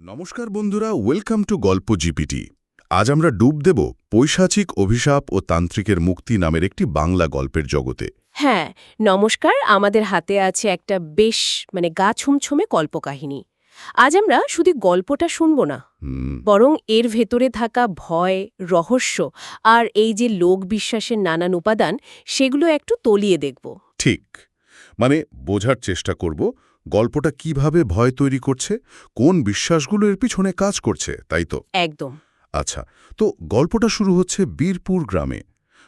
নমস্কার বন্ধুরা welcome to গল্প জিপিটি। আজ আমরা ডুব দেব পৈশাচিক অভিশাপ ও তান্ত্রিকের মুক্তি নামের একটি বাংলা গল্পের জগতে। হ্যাঁ নমস্কার, আমাদের হাতে আছে একটা বেশ মানে গা ছুমছুমে কল্পকাহিনী। আজ আমরা শুধু গল্পটা শুনব না বরং এর ভেতরে থাকা ভয় রহস্য আর এই যে লোক বিশ্বাসের নানান উপাদান সেগুলো একটু তলিয়ে দেখব। ঠিক। মানে বোঝার চেষ্টা করব গল্পটা কীভাবে ভয় তৈরি করছে কোন বিশ্বাসগুলো এর পিছনে কাজ করছে তাই তো? একদম। আচ্ছা তো গল্পটা শুরু হচ্ছে বীরপুর গ্রামে।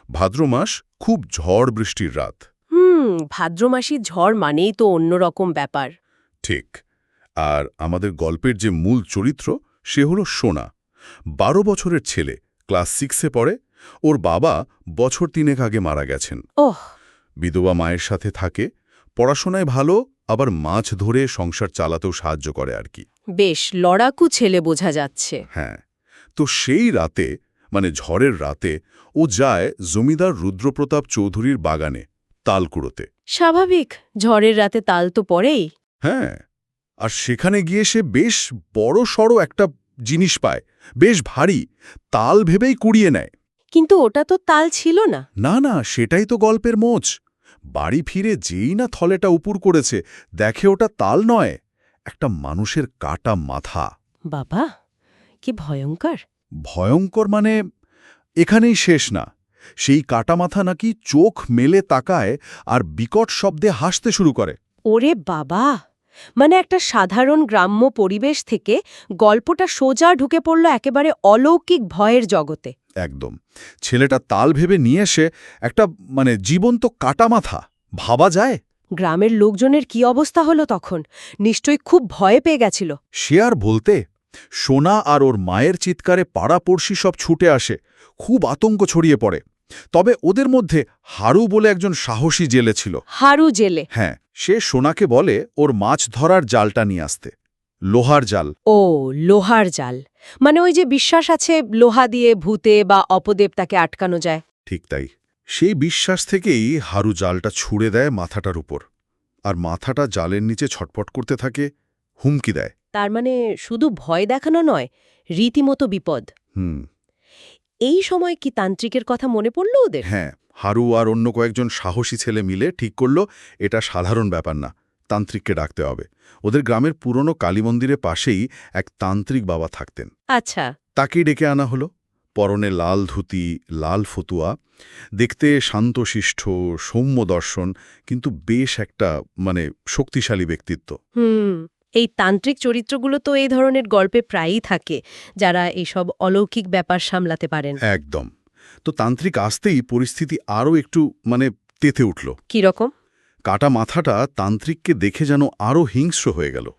ভাদ্র মাস খুব ঝড় বৃষ্টির রাত। হুম ভাদ্রমাসি ঝড় মানেই তো অন্যরকম ব্যাপার। ঠিক। আর আমাদের গল্পের যে মূল চরিত্র সে হলো সোনা। বারো বছরের ছেলে ক্লাস সিক্সে পড়ে। ওর বাবা বছর তিনেক আগে মারা গেছেন। ওহ। বিধবা মায়ের সাথে থাকে। পড়াশোনায় ভালো আবার মাছ ধরে সংসার চালাতেও সাহায্য করে আর কি। বেশ লড়াকু ছেলে বোঝা যাচ্ছে। হ্যাঁ। তো সেই রাতে মানে ঝড়ের রাতে ও যায় জমিদার রুদ্রপ্রতাপ চৌধুরীর বাগানে তাল কুড়োতে স্বাভাবিক ঝড়ের রাতে তাল তো পড়েই। হ্যাঁ। আর সেখানে গিয়ে সে বেশ বড় সড়ো একটা জিনিস পায় বেশ ভারী তাল ভেবেই কুড়িয়ে নেয়। কিন্তু ওটা তো তাল ছিল না। না না সেটাই তো গল্পের মোচ। বাড়ি ফিরে যেই না থলেটা উপুর করেছে দেখে ওটা তাল নয় একটা মানুষের কাটা মাথা। বাবা কি ভয়ঙ্কর। ভয়ঙ্কর মানে এখানেই শেষ না। সেই কাটা মাথা নাকি চোখ মেলে তাকায় আর বিকট শব্দে হাসতে শুরু করে। ওরে বাবা! মানে একটা সাধারণ গ্রাম্য পরিবেশ থেকে গল্পটা সোজা ঢুকে পড়ল একেবারে অলৌকিক ভয়ের জগতে। একদম। ছেলেটা তাল ভেবে নিয়ে এসে একটা মানে জীবন্ত কাটা মাথা ভাবা যায়? গ্রামের লোকজনের কি অবস্থা হলো তখন? নিশ্চয়ই খুব ভয়ে পেয়ে গেছিল। সে আর বলতে সোনা আর ওর মায়ের চিৎকারে পাড়াপড়শি সব ছুটে আসে খুব আতঙ্ক ছড়িয়ে পড়ে। তবে ওদের মধ্যে হারু বলে একজন সাহসী জেলে ছিল। হারু জেলে। হ্যাঁ সে সোনাকে বলে ওর মাছ ধরার জালটা নিয়ে আসতে। লোহার জাল। ও লোহার জাল। মানে ওই যে বিশ্বাস আছে লোহা দিয়ে ভূতে বা অপদেব তাকে আটকানো যায়? ঠিক তাই। সেই বিশ্বাস থেকেই হারু জালটা ছুঁড়ে দেয় মাথাটার উপর। আর মাথাটা জালের নিচে ছটপট করতে থাকে হুমকি দেয়। তার মানে শুধু ভয় দেখানো নয় রীতিমতো বিপদ। হুম। এই সময় কি তান্ত্রিকের কথা মনে পড়ল ওদের? হ্যাঁ। হারু আর অন্য কয়েকজন সাহসী ছেলে মিলে ঠিক করল এটা সাধারণ ব্যাপার না তান্ত্রিককে ডাকতে হবে। ওদের গ্রামের পুরনো কালী মন্দিরের পাশেই এক তান্ত্রিক বাবা থাকতেন। আচ্ছা। তাকেই ডেকে আনা হলো। পরনে লাল ধুতি লাল ফতুয়া দেখতে শান্তশিষ্ট সৌম্য দর্শন কিন্তু বেশ একটা মানে শক্তিশালী ব্যক্তিত্ব। হুম এই তান্ত্রিক চরিত্রগুলো তো এই ধরনের গল্পে প্রায়ই থাকে যারা এইসব অলৌকিক ব্যাপার সামলাতে পারেন। একদম। তো তান্ত্রিক আসতেই পরিস্থিতি আরও একটু মানে তেতে উঠল। কীরকম কাটা মাথাটা তান্ত্রিককে দেখে যেন আরও হিংস্র হয়ে গেল।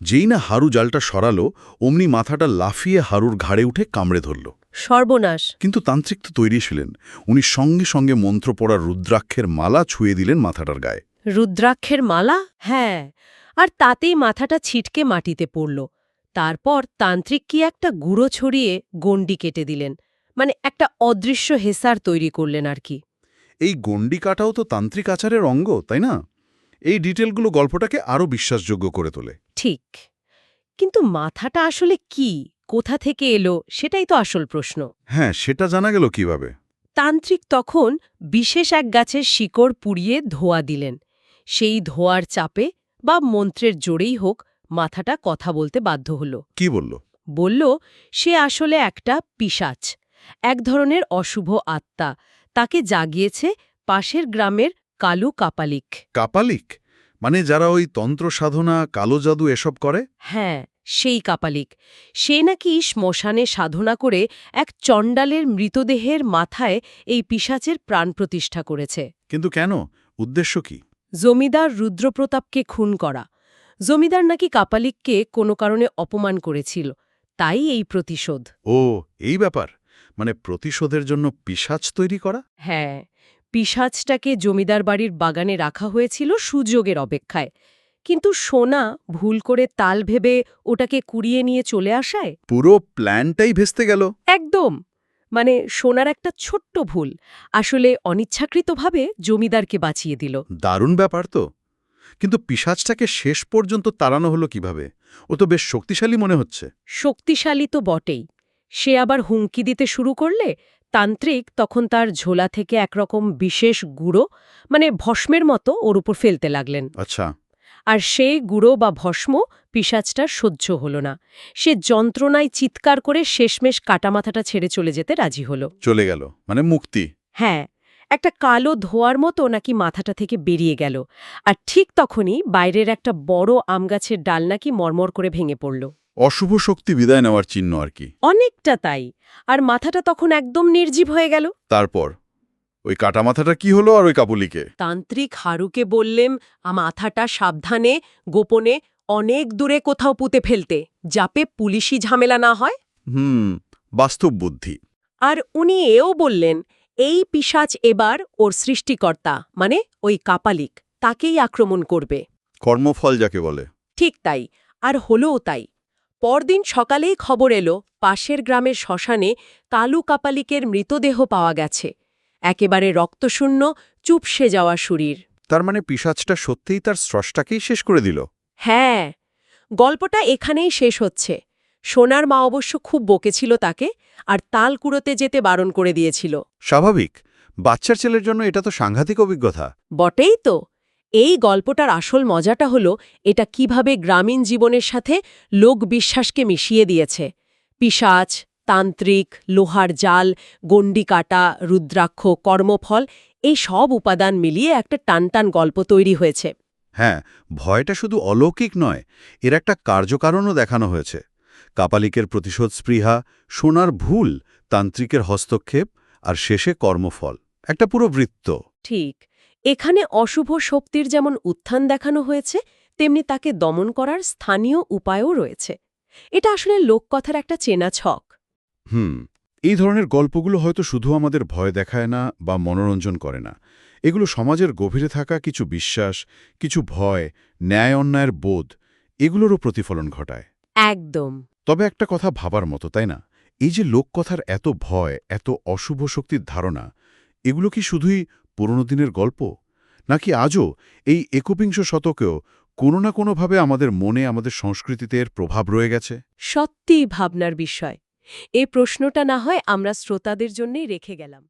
যেই না হারু জালটা সরালো অমনি মাথাটা লাফিয়ে হারুর ঘাড়ে উঠে কামড়ে ধরল। সর্বনাশ। কিন্তু তান্ত্রিক তো তৈরি ছিলেন। উনি সঙ্গে সঙ্গে মন্ত্র পড়া রুদ্রাক্ষের মালা ছুঁয়ে দিলেন মাথাটার গায়ে। রুদ্রাক্ষের মালা? হ্যাঁ। আর তাতেই মাথাটা ছিটকে মাটিতে পড়ল। তারপর তান্ত্রিক কি একটা গুঁড়ো ছড়িয়ে গণ্ডি কেটে দিলেন। মানে একটা অদৃশ্য হেসার তৈরি করলেন আর কি। এই গণ্ডি কাটাও তো তান্ত্রিক আচারের অঙ্গ তাই না? এই ডিটেলগুলো গল্পটাকে আরও বিশ্বাসযোগ্য করে তোলে। ঠিক। কিন্তু মাথাটা আসলে কি? কোথা থেকে এলো? সেটাই তো আসল প্রশ্ন। হ্যাঁ সেটা জানা গেল কীভাবে? তান্ত্রিক তখন বিশেষ এক গাছের শিকড় পুড়িয়ে ধোয়া দিলেন। সেই ধোয়ার চাপে বা মন্ত্রের জোরেই হোক মাথাটা কথা বলতে বাধ্য হল। কি বলল? বলল সে আসলে একটা পিশাচ। এক ধরনের অশুভ আত্মা তাকে জাগিয়েছে পাশের গ্রামের কালু কাপালিক। কাপালিক? মানে যারা ওই তন্ত্র সাধনা কালো জাদু এসব করে? হ্যাঁ সেই কাপালিক। সে নাকি শ্মশানে সাধনা করে এক চণ্ডালের মৃতদেহের মাথায় এই পিশাচের প্রাণ প্রতিষ্ঠা করেছে। কিন্তু কেন? উদ্দেশ্য কি? জমিদার রুদ্রপ্রতাপকে খুন করা। জমিদার নাকি কাপালিককে কোনো কারণে অপমান করেছিল তাই এই প্রতিশোধ। ও এই ব্যাপার। মানে প্রতিশোধের জন্য পিশাচ তৈরি করা? হ্যাঁ পিশাচটাকে জমিদার বাড়ির বাগানে রাখা হয়েছিল সুযোগের অপেক্ষায়। কিন্তু সোনা ভুল করে তাল ভেবে ওটাকে কুড়িয়ে নিয়ে চলে আসায়? পুরো প্ল্যানটাই ভেস্তে গেল। একদম! মানে সোনার একটা ছোট্ট ভুল আসলে অনিচ্ছাকৃতভাবে জমিদারকে বাঁচিয়ে দিল। দারুণ ব্যাপার তো। কিন্তু পিসাজটাকে শেষ পর্যন্ত তাড়ানো হলো কীভাবে? ও তো বেশ শক্তিশালী মনে হচ্ছে। শক্তিশালী তো বটেই। সে আবার হুমকি দিতে শুরু করলে তান্ত্রিক তখন তার ঝোলা থেকে একরকম বিশেষ গুঁড়ো মানে ভস্মের মতো ওর উপর ফেলতে লাগলেন। আচ্ছা। আর সেই গুঁড়ো বা ভস্ম পিসাজটার সহ্য হল না। সে যন্ত্রণায় চিৎকার করে শেষমেশ কাটামাথাটা ছেড়ে চলে যেতে রাজি হল। চলে গেল মানে মুক্তি। হ্যাঁ একটা কালো ধোয়ার মতো নাকি মাথাটা থেকে বেরিয়ে গেল। আর ঠিক তখনই বাইরের একটা বড় আমগাছের ডাল নাকি মরমর করে ভেঙে পড়ল। অশুভ শক্তি বিদায় নেওয়ার চিহ্ন আর কি। অনেকটা তাই। আর মাথাটা তখন একদম নির্জীব হয়ে গেল। তারপর? ওই কাটা মাথাটা কি হলো আর ওই কাপুলিকে তান্ত্রিক হারুকে বললেম মাথাটা সাবধানে গোপনে অনেক দূরে কোথাও পুঁতে ফেলতে যাতে পুলিশি ঝামেলা না হয়? হুম বাস্তব বুদ্ধি। আর উনি এও বললেন এই পিশাচ এবার ওর সৃষ্টিকর্তা মানে ওই কাপালিক তাকেই আক্রমণ করবে। কর্মফল যাকে বলে। ঠিক তাই আর হলোও তাই। পরদিন সকালেই খবর এলো পাশের গ্রামের শ্মশানে কালু কাপালিকের মৃতদেহ পাওয়া গেছে। একেবারে রক্তশূন্য চুপসে যাওয়া শরীর তার মানে পিসাজটা সত্যিই তার স্রষ্টাকেই শেষ করে দিল? হ্যাঁ। গল্পটা এখানেই শেষ হচ্ছে। সোনার মা অবশ্য খুব বকেছিল তাকে আর তাল কুড়োতে যেতে বারণ করে দিয়েছিল। স্বাভাবিক। বাচ্চার ছেলের জন্য এটা তো সাংঘাতিক অভিজ্ঞতা। বটেই তো। এই গল্পটার আসল মজাটা হলো এটা কীভাবে গ্রামীণ জীবনের সাথে লোক বিশ্বাসকে মিশিয়ে দিয়েছে। পিশাচ তান্ত্রিক লোহার জাল গণ্ডি কাটা রুদ্রাক্ষ কর্মফল এই সব উপাদান মিলিয়ে একটা টানটান গল্প তৈরি হয়েছে। হ্যাঁ ভয়টা শুধু অলৌকিক নয় এর একটা কার্যকারণও দেখানো হয়েছে। কাপালিকের প্রতিশোধ স্পৃহা সোনার ভুল তান্ত্রিকের হস্তক্ষেপ আর শেষে কর্মফল একটা পুরো বৃত্ত। ঠিক এখানে অশুভ শক্তির যেমন উত্থান দেখানো হয়েছে তেমনি তাকে দমন করার স্থানীয় উপায়ও রয়েছে। এটা আসলে লোককথার একটা চেনা ছক। হুম এই ধরনের গল্পগুলো হয়তো শুধু আমাদের ভয় দেখায় না বা মনোরঞ্জন করে না। এগুলো সমাজের গভীরে থাকা কিছু বিশ্বাস কিছু ভয় ন্যায় অন্যায়ের বোধ এগুলোরও প্রতিফলন ঘটায়। একদম। তবে একটা কথা ভাবার মতো তাই না? এই যে লোককথার এত ভয় এত অশুভ শক্তির ধারণা এগুলো কি শুধুই পুরনো দিনের গল্প? নাকি আজও এই একবিংশ শতকেও কোনো না কোনোভাবে আমাদের মনে, আমাদের সংস্কৃতিতে এর প্রভাব রয়ে গেছে? সত্যিই ভাবনার বিষয়। এ প্রশ্নটা না হয় আমরা শ্রোতাদের জন্যই রেখে গেলাম।